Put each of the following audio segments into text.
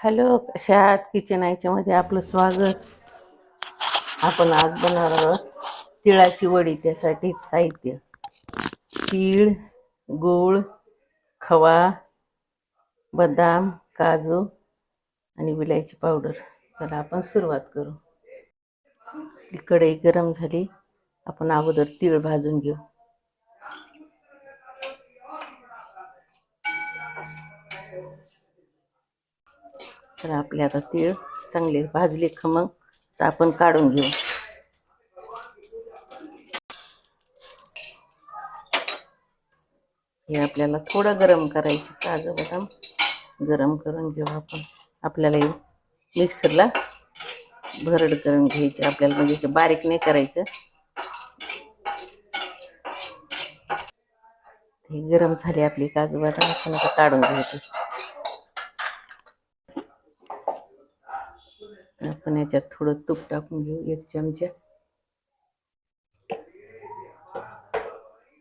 Hello कशा आहात? Kitchen आयच्यामध्ये आपलं स्वागत. आपण आज बनवणार आहोत तिळाची वडी त्यासाठी साहित्य. तीळ गूळ खवा बदाम काजू आणि विलायची पावडर. चला आपण सुरुवात करू. आपली कढई गरम झाली. आपण अगोदर तीळ भाजून घेऊ. तर आपले आता तीळ चांगले भाजले खमंग तर आपण काढून घेऊ. हे आपल्याला थोडं गरम करायचे काजू बदाम गरम करून घेऊ आपण. आपल्याला हे मिक्सरला भरड करून घ्यायचे. आपल्याला म्हणजे बारीक नाही करायचं. हे गरम झाले आपली काजू बदाम. आपण आता काढून घ्यायचे आपण याच्यात थोडं तूप टाकून घेऊ एक चमचा.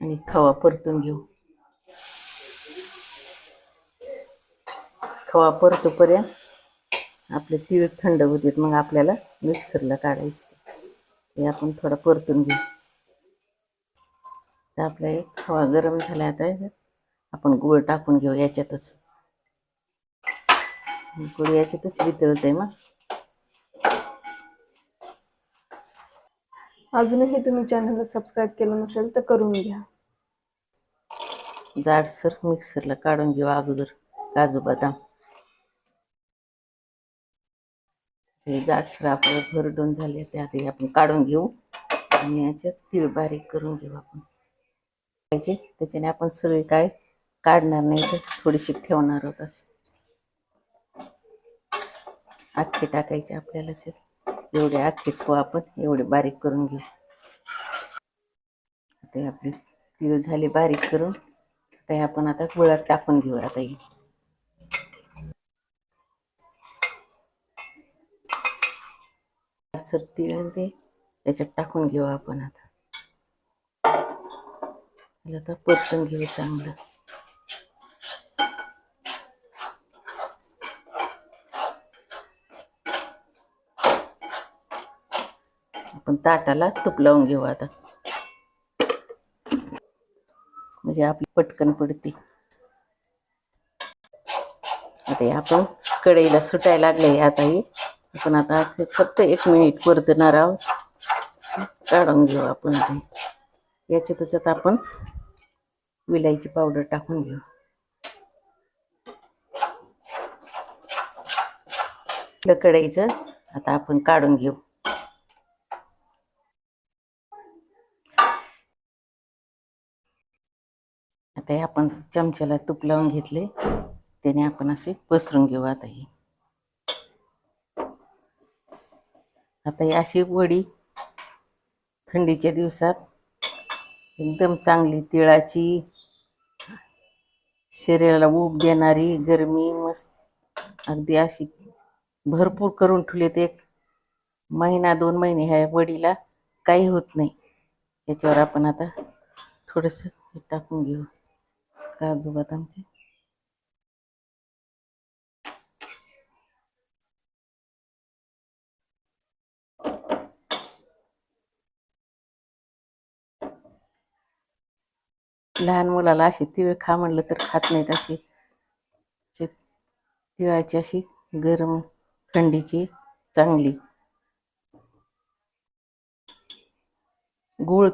आणि खवा परतून घेऊ. खवा परतोपर्यंत आपले तीळ थंड होते मग आपल्याला मिक्सरला काढायचे. हे आपण थोडं परतून घेऊ. तर आपला एक खवा गरम झाला आता आपण गुळ टाकून घेऊ याच्यातच. गुळ याच्यातच वितळतंय मग. अजूनही तुम्ही चॅनलला सबस्क्राईब केलं नसेल तर करून घ्या. जाडसर मिक्सरला काढून घेऊ अगोदर. काजू बदाम. हे जाडसर आपलं भरडून झाले ते आधी आपण काढून घेऊ. आणि याच्यात तीळ बारीक करून घेऊ आपण. पाहिजे त्याच्याने आपण सगळे काय काढणार नाही तर थोडीशी ठेवणार आहोत असे. आखे टाकायचे आपल्याला एवढे आखे ठेवू आपण एवढे बारीक करून घेऊ आता आपले तीळ झाले बारीक करून ते आपण आता गुळात टाकून घेऊ आता ही. सर तीळ आणि ते त्याच्यात टाकून घेऊ आपण आता. आता परतून घेऊ चांगलं. आपण ताटाला तूप लावून घेऊ आता. म्हणजे आपली पटकन पडते. आता हे आपण कढईला सुटायला लागले आता ही. आपण आता फक्त एक मिनिट परतणार आहोत. काढून घेऊ आपण आता हे. याच्यातच आता आपण विलायची पावडर टाकून घेऊ. कढईचं आता आपण काढून घेऊ. आता हे आपण चमच्याला तूप लावून घेतले. त्याने आपण असे पसरून घेऊ आता ही. आता ही अशी वडी थंडीच्या दिवसात एकदम चांगली तिळाची शरीराला ऊब देणारी गरमी मस्त अगदी अशी भरपूर करून ठेवलेत एक महिना दोन महिने ह्या वडीला काही होत नाही. याच्यावर आपण आता थोडंसं टाकून घेऊ. काजू बदामचे लहान मुलाला अशी तिळ खा म्हणलं तर खात नाहीत अशी. अशी तिळाची अशी गरम थंडीची चांगली. गुळ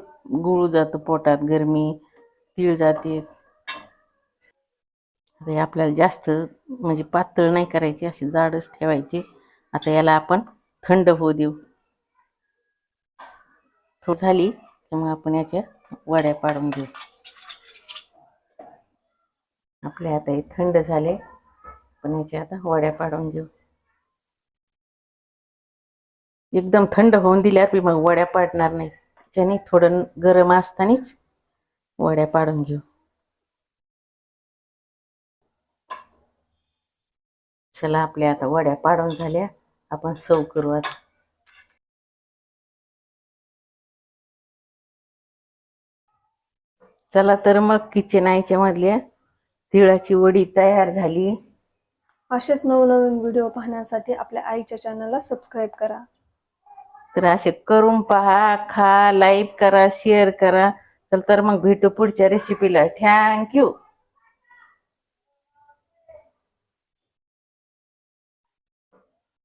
गुळ जातं पोटात गरमी तीळ जाते. आता हे आपल्याला जास्त म्हणजे पातळ नाही करायची अशी जाडच ठेवायची. आता याला आपण थंड होऊ देऊ. थोडी झाली की मग आपण याच्या वड्या पाडून घेऊ. आपले आता हे थंड झाले पण याच्या आता वड्या पाडून घेऊ. एकदम थंड होऊन दिल्यावर मग वड्या पाडणार नाही. त्याच्याने थोडं गरम असतानाच वड्या पाडून घेऊ. चला आपल्या आता वड्या पाडून झाल्या. आपण सव करू आता. चला तर मग किचन आयच्या मधल्या तिळाची वडी तयार झाली. असेच नवनवीन व्हिडिओ पाहण्यासाठी आपल्या आईच्या चॅनलला सबस्क्राईब करा. तर असे करून पहा खा लाईक करा शेअर करा. चल तर मग भेटू पुढच्या रेसिपीला थँक्यू